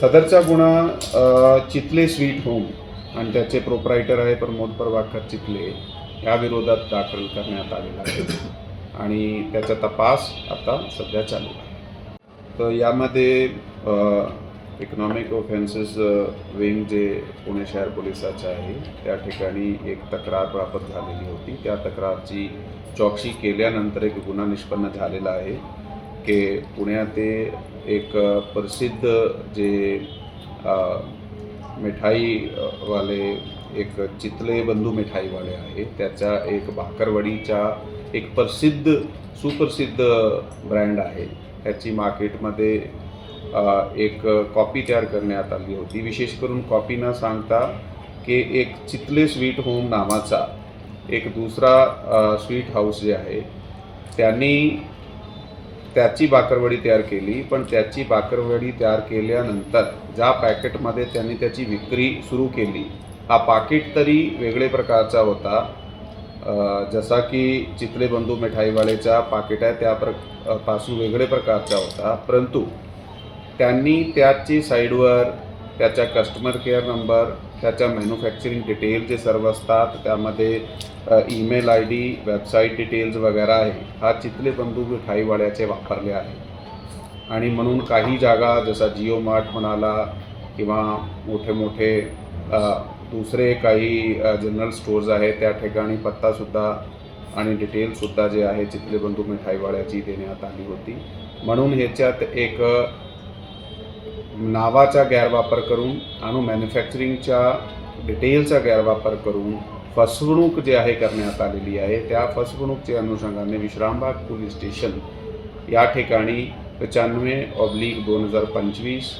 सदरचा गुन्हा चितले sweet home आणि त्याचे प्रोप्रायटर आहे प्रमोद परवाकर चितले या विरोधात दाखल करण्यात आलेला आहे. आणि त्याचा तपास आता सध्या चालू आहे. तर यामध्ये इकॉनॉमिक ऑफेन्सेस विंग जे पुणे शहर पोलिसाचे आहे त्या ठिकाणी एक तक्रार प्राप्त झालेली होती. त्या तक्रारची चौकशी केल्यानंतर एक गुन्हा निष्पन्न झालेला आहे. की पुण्याते एक प्रसिद्ध जे मिठाईवाले एक चितले बंधू मिठाईवाले आहे. त्याचा एक भाकरवडीच्या एक प्रसिद्ध सुप्रसिद्ध ब्रँड आहे. त्याची मार्केटमध्ये एक कॉपी तयार करण्यात आली होती. विशेष करून कॉपी न सांगता की एक चितले स्वीट होम नावाचा एक दुसरा स्वीट हाऊस जे आहे त्यांनी त्याची बाकरवडी तयार केली पण त्याची बाकरवडी तयार केल्यानंतर ज्या पॅकेटमध्ये त्यांनी त्याची विक्री सुरू केली हा पाकिट तरी वेगळे प्रकारचा होता. जसा की चितले बंधू मिठाईवालेचा पाकिट आहे त्या प्रपासून वेगळे प्रकारचा होता. परंतु त्यांनी त्याची साईडवर त्याच्या कस्टमर केअर नंबर त्याच्या मॅन्युफॅक्चरिंग डिटेल जे सर्व असतात त्यामध्ये email I D website details वगैरे आहे. हा चितले बंदूक मिठाईवाड्याचे वापरले आहे. आणि म्हणून काही जागा जसा जिओ मार्ट म्हणाला किंवा मोठे मोठे दुसरे काही जनरल स्टोर्स आहेत त्या ठिकाणी पत्तासुद्धा आणि डिटेलसुद्धा जे आहे चितले बंधू मिठाईवाड्याची देण्यात आली होती. म्हणून ह्याच्यात एक नावाचा गैरवापर करून आणि मॅन्युफॅक्चरिंगच्या डिटेलचा गैरवापर करून फसवणूक जे आहे करण्यात आलेली आहे त्या फसवणूकच्या अनुषंगाने विश्रामबाग पोलीस स्टेशन या ठिकाणी पचानवे ऑब्लिक दोन हजार पंचवीस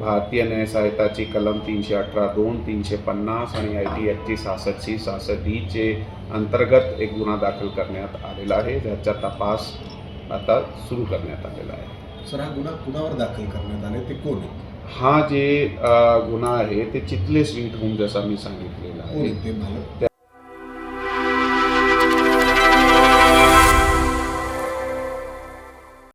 भारतीय न्याय सहायताची कलम तीनशे अठरा दोन तीनशे पन्नास आणि आय टी ॲक्टची सहासष्टची सहासष्ट डीचे अंतर्गत एक गुन्हा दाखल करण्यात आलेला आहे ज्याचा तपास आता सुरू करण्यात आलेला आहे. सर हा गुन्हा कुणावर दाखल करण्यात आले ते कोण आहे? हा जे अ, गुन्हा आहे ते चितले स्वीट होम जसा मी सांगितलेला कोण आहे आहे ते मालक